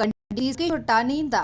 ಖಂಡಿಸಿ ಠಾಣೆಯಿಂದ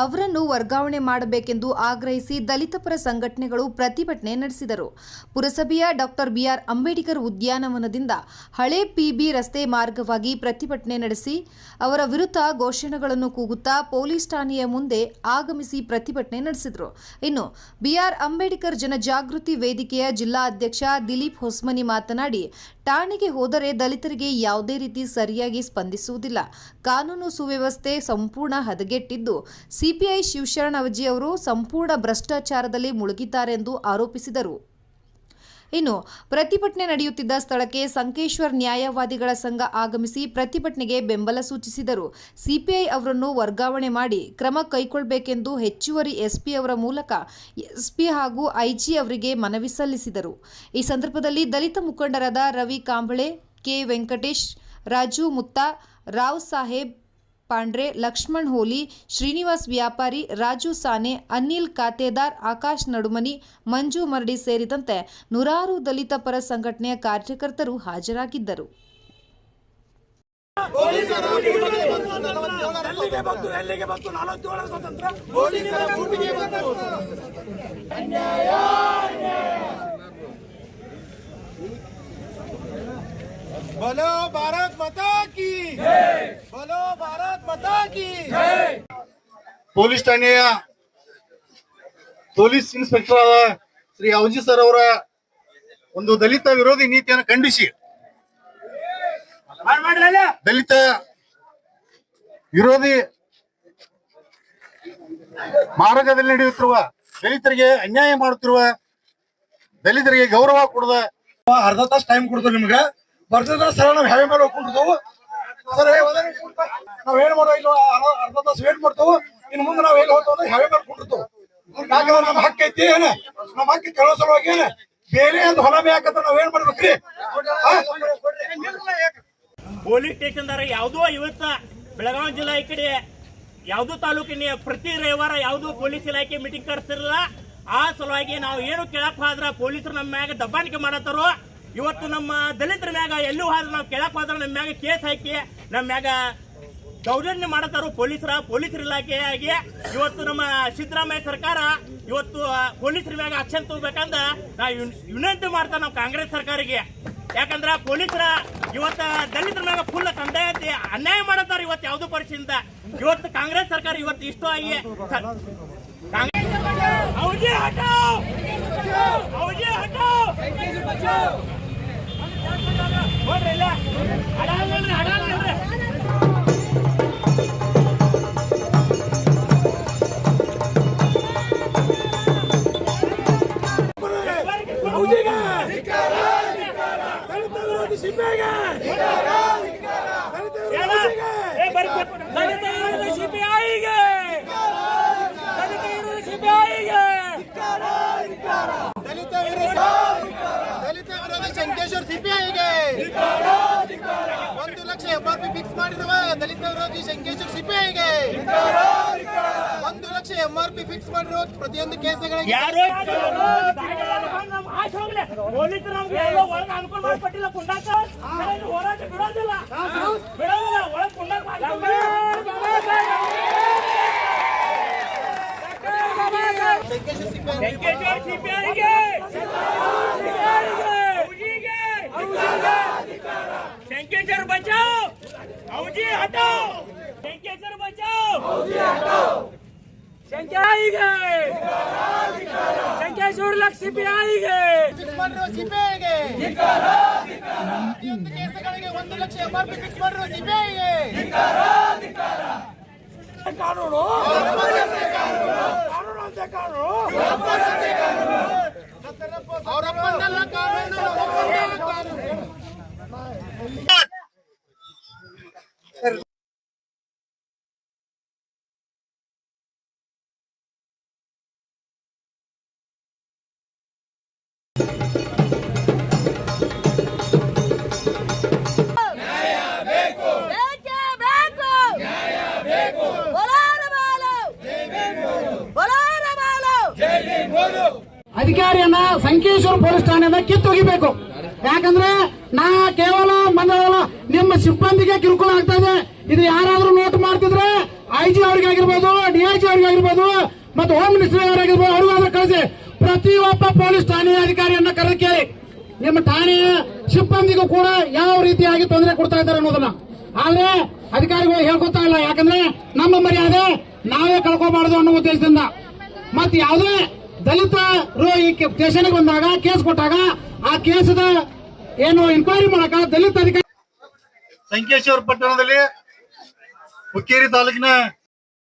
ಅವರನ್ನು ವರ್ಗಾವಣೆ ಮಾಡಬೇಕೆಂದು ಆಗ್ರಹಿಸಿ ದಲಿತ ಪರ ಸಂಘಟನೆಗಳು ಪ್ರತಿಭಟನೆ ನಡೆಸಿದರು. ಪುರಸಭೆಯ ಡಾಕ್ಟರ್ ಬಿಆರ್. ಅಂಬೇಡ್ಕರ್ ಉದ್ಯಾನವನದಿಂದ ಹಳೆ ಪಿಬಿ ರಸ್ತೆ ಮಾರ್ಗವಾಗಿ ಪ್ರತಿಭಟನೆ ನಡೆಸಿ, ಅವರ ವಿರುದ್ಧ ಘೋಷಣೆಗಳನ್ನು ಕೂಗುತ್ತಾ ಪೊಲೀಸ್ ಠಾಣೆಯ ಮುಂದೆ ಆಗಮಿಸಿ ಪ್ರತಿಭಟನೆ ನಡೆಸಿದರು. ಇನ್ನು ಬಿಆರ್. ಅಂಬೇಡ್ಕರ್ ಜನಜಾಗೃತಿ ವೇದಿಕೆಯ ಜಿಲ್ಲಾ ಅಧ್ಯಕ್ಷ ದಿಲೀಪ್ ಹೊಸ್ಮನಿ ಮಾತನಾಡಿ ಠಾಣೆಗೆ ಹೋದರೆ ದಲಿತರಿಗೆ ಯಾವುದೇ ರೀತಿ ಸರಿಯಾಗಿ ಸ್ಪಂದಿಸುವುದಿಲ್ಲ. ಕಾನೂನು ಸುವ್ಯವಸ್ಥೆ ಸಂಪೂರ್ಣ ಹದಗೆಟ್ಟಿದ್ದು, ಸಿಪಿಐ ಶಿವಶರಣವಜಿ ಅವರು ಸಂಪೂರ್ಣ ಭ್ರಷ್ಟಾಚಾರದಲ್ಲಿ ಮುಳುಗಿದ್ದಾರೆಂದು ಆರೋಪಿಸಿದರು. ಇನ್ನು ಪ್ರತಿಭಟನೆ ನಡೆಯುತ್ತಿದ್ದ ಸ್ಥಳಕ್ಕೆ ಸಂಕೇಶ್ವರ್ ನ್ಯಾಯವಾದಿಗಳ ಸಂಘ ಆಗಮಿಸಿ ಪ್ರತಿಭಟನೆಗೆ ಬೆಂಬಲ ಸೂಚಿಸಿದರು. ಸಿಪಿಐ ಅವರನ್ನು ವರ್ಗಾವಣೆ ಮಾಡಿ ಕ್ರಮ ಕೈಗೊಳ್ಳಬೇಕೆಂದು ಹೆಚ್ಚುವರಿ ಎಸ್ಪಿ ಅವರ ಮೂಲಕ ಎಸ್ಪಿ ಹಾಗೂ ಐಜಿ ಅವರಿಗೆ ಮನವಿ ಸಲ್ಲಿಸಿದರು. ಈ ಸಂದರ್ಭದಲ್ಲಿ ದಲಿತ ಮುಖಂಡರಾದ ರವಿ ಕಾಂಬಳೆ, ಕೆ ವೆಂಕಟೇಶ್, ರಾಜು ಮುತ್ತಾ, ರಾವ್ ಸಾಹೇಬ್ ಪಾಂಡ್ರೆ ಲಕ್ಷ್ಮಣ್ ಹೋಲಿ ಶ್ರೀನಿವಾಸ್ ವ್ಯಾಪಾರಿ ರಾಜು ಸಾನೆ ಅನಿಲ್ ಖಾತೆದಾರ್ ಆಕಾಶ್ ನಡುಮನಿ ಮಂಜು ಮರಡಿ ಸೇರಿದಂತೆ ನೂರಾರು ದಲಿತ ಪರ ಸಂಘಟನೆಯ ಕಾರ್ಯಕರ್ತರು ಹಾಜರಾಗಿದ್ದರು ಎಲ್ಲಿಗೆ ಬಂತು ಎಲ್ಲಿಗೆ ಬಂತು ನಲವತ್ತೇಳರ ಸ್ವತಂತ್ರ बोलो भारत माता की बोलो भारत माता की ಪೊಲೀಸ್ ಠಾಣೆಯ ಪೊಲೀಸ್ ಇನ್ಸ್ಪೆಕ್ಟರ್ ಆದ ಶ್ರೀ ಅವಜಿ ಸರ್ ಅವರ ಒಂದು ದಲಿತ ವಿರೋಧಿ ನೀತಿಯನ್ನು ಖಂಡಿಸಿ. ದಲಿತ ವಿರೋಧಿ ಮಾರ್ಗದಲ್ಲಿ ನಡೆಯುತ್ತಿರುವ ದಲಿತರಿಗೆ ಅನ್ಯಾಯ ಮಾಡುತ್ತಿರುವ ದಲಿತರಿಗೆ ಗೌರವ ಕೊಡದ ಅರ್ಧ ತಾಸು ಟೈಮ್ ಕೊಡ್ತೇವೆ ನಿಮ್ಗೆ. ಬರ್ತದ ಸರ್ ನಾವು ಹ್ಯಾವೆ ಮೇಲೆ ಹೋಗ್ಕೊಂಡಿರ್ತಾವು ಸರ್ ನಾವ್ ಏನ್ ಮಾಡೋ ಇಲ್ಲ ಅರ್ಧ ತಾಸು ವೇಟ್ ಮಾಡ್ತಾವು. ಇನ್ ಮುಂದೆ ನಾವ್ ಎಲ್ಲಿ ಹೋಗ್ತಾವ ಹೆವೆ ಮೇಲೆ ನಮ್ಮ ಹಕ್ಕ ಐತಿ, ಏನ? ನಮ್ಮ ಹಕ್ಕ ಕೇಳೋ ಸಲುವಾಗಿ, ಏನ? ಬೇರೆ ಅಂತ ಹೊಲ ಬೇಕಂತ ನಾವ್ ಏನ್ ಮಾಡ್ಬೇಕ್ರಿ? ಪೊಲೀಸ್ ಪೊಲೀಸ್ ಸ್ಟೇಷನ್ದಾರ ಯಾವುದೋ ಇವತ್ತ ಬೆಳಗಾವಿ ಜಿಲ್ಲಾ ಈ ಕಡೆ ಯಾವ್ದು ತಾಲೂಕಿನ ಪ್ರತಿ ರವಿವಾರ ಯಾವ್ದು ಪೊಲೀಸ್ ಇಲಾಖೆ ಮೀಟಿಂಗ್ ಕರೆಸ್ತಿರಲ್ಲ, ಆ ಸಲುವಾಗಿ ನಾವು ಏನು ಕೇಳಕ್ ಹೋದ್ರ ಪೊಲೀಸರು ನಮ್ಮ ಮ್ಯಾಗ ದಬ್ಬಾಣಿಕೆ ಮಾಡತ್ತಾರೋ ಇವತ್ತು ನಮ್ಮ ದಲಿತರ ಮ್ಯಾಗ ಎಲ್ಲೂ ಹೋದ್ರೆ ನಾವು ಕೇಳಕ್ ಹೋದ್ರೆ ನಮ್ಮ ಮ್ಯಾಗ ಕೇಸ್ ಹಾಕಿ ನಮ್ಮ ಮ್ಯಾಗ ದೌರ್ಜನ್ಯ ಮಾಡತಾರು ಪೊಲೀಸರ ಪೊಲೀಸರ ಇಲಾಖೆಯಾಗಿ ಇವತ್ತು ನಮ್ಮ ಸಿದ್ದರಾಮಯ್ಯ ಸರ್ಕಾರ ಇವತ್ತು ಪೊಲೀಸರ ಮ್ಯಾಗ ಆಕ್ಷನ್ ತಗೋಬೇಕಂದ ನಾವು ವಿನಂತಿ ಮಾಡ್ತಾ ನಾವು ಕಾಂಗ್ರೆಸ್ ಸರ್ಕಾರಿಗೆ. ಯಾಕಂದ್ರ ಪೊಲೀಸರ ಇವತ್ತ ದಲಿತರ ಮ್ಯಾಗ ಫುಲ್ ಕಂದಾಯ ಅನ್ಯಾಯ ಮಾಡತಾರ ಇವತ್ತು ಯಾವ್ದು ಪರಿಸ್ಥಿತಿಯಿಂದ. ಇವತ್ತು ಕಾಂಗ್ರೆಸ್ ಸರ್ಕಾರ ಇವತ್ತು ಇಷ್ಟು ಆಗಿ ಕಾಂಗ್ರೆಸ್ ಸಿಪಿಐಗೆ! ಏನ? ಏ, ಬರ್ರಿ, ಬರ್ರಿ. ದಲಿತ ವಿರೋಧಿ ಸಿಪಿಐಗೆ! ದಲಿತ ವಿರೋಧಿ ಸಿಪಿಐಗೆ! ದಲಿತ ವಿರೋಧ ದಲಿತ ವಿರೋಧ ಶಂಕೇಶ್ವರ್ ಸಿಪಿಐಗೆ ಒಂದು ಎಂಆರ್ಪಿ ಫಿಕ್ಸ್ ಮಾಡಿರುವ ದಲಿತ ವಿರೋಧಿ ಶಂಕೇಶ್ವರ್ ಸಿಪಿಐಗೆ. ಒಂದು ಲಕ್ಷ ಎಂಆರ್ಪಿ ಫಿಕ್ಸ್ ಮಾಡಿರೋ ಪ್ರತಿಯೊಂದು ಕೇಸುಗಳಿಗೆ. ಯಾರು? ಹೋರಾಟ ಬಿಡೋದಿಲ್ಲ ಬಿಡೋದಿಲ್ಲ ಒಳಗೆ ಕುಂಡಾಕ ಶಂಕೇಶ್ವರ್ ಸಿಪಿಐ ಶಂಕೇಶ್ವರ ಸಿಪಿಐಗೆ ಶಂಕೇಶ್ವರ ಬಚಾವ್ ಔಜಿ ಹಟಾವ್ ಶಂಕೇಶ್ವರ ಬಚಾವ್ ಶಂಕರಾಯಿಗೆ ಶಂಕೇಶ್ವರ ಲಕ್ಷ ಸಿಪಿಐಗೆ ಫಿಕ್ಸ್ ಮಾಡಿರುವ ಸಿಪಿಐಗೆ ಪ್ರತಿಯೊಂದು ಕೇಸುಗಳಿಗೆ ಒಂದು ಲಕ್ಷ ಎಂಆರ್ ಪಿ ಫಿಕ್ಸ್ ಮಾಡಿರುವ ಸಿಪಿಐಗೆ ಕಾನೂನು ಕಾನೂನು ಅಂತ ಕಾನೂನು ಅವರಪ್ಪಂದಲ್ಲ ಕಾನೂನು ಅಧಿಕಾರಿಯನ್ನ ಸಂಕೇಶ್ವರ ಪೊಲೀಸ್ ಠಾಣೆಯಿಂದ ಕಿತ್ತೊಗಿಬೇಕು. ಯಾಕಂದ್ರೆ ನಾ ಕೇವಲ ಮಂದಳ ನಿಮ್ಮ ಸಿಬ್ಬಂದಿಗೆ ಕಿರುಕುಳ ಆಗ್ತಾ ಇದೆ. ಇದು ಯಾರಾದ್ರೂ ನೋಟ್ ಮಾಡ್ತಿದ್ರೆ ಮತ್ತು ಹೋಮ್ ಮಿನಿಸ್ಟರ್ ಅವರಾಗಿರ್ಬೋದು ಅವ್ರಿಗೂ ಆದ್ರೆ ಕಳಿಸಿ. ಪ್ರತಿಯೊಬ್ಬ ಪೊಲೀಸ್ ಠಾಣೆಯ ಅಧಿಕಾರಿಯನ್ನ ಕರೆದು ಕೇಳಿ. ನಿಮ್ಮ ಠಾಣೆಯ ಸಿಬ್ಬಂದಿಗೂ ಕೂಡ ಯಾವ ರೀತಿಯಾಗಿ ತೊಂದರೆ ಕೊಡ್ತಾ ಇದ್ದಾರೆ ಅನ್ನೋದನ್ನ. ಆದ್ರೆ ಅಧಿಕಾರಿಗಳು ಹೇಳ್ಕೊತಾ ಇಲ್ಲ. ಯಾಕಂದ್ರೆ ನಮ್ಮ ಮರ್ಯಾದೆ ನಾವೇ ಕಳ್ಕೋಬಾರದು ಅನ್ನೋ ಉದ್ದೇಶದಿಂದ. ಮತ್ತೆ ಯಾವುದೇ ದಲಿತರು ಈ ಸ್ಟೇಷನ್ಗೆ ಬಂದಾಗ, ಕೇಸ್ ಕೊಟ್ಟಾಗ ಆ ಕೇಸದ ಏನು ಇನ್ಕ್ವೈರಿ ಮಾಡಕ ದಲಿತ ಅಧಿಕಾರಿ ಸಂಕೇಶ್ವರ ಪಟ್ಟಣದಲ್ಲಿ ಹುಕ್ಕೇರಿ ತಾಲೂಕಿನ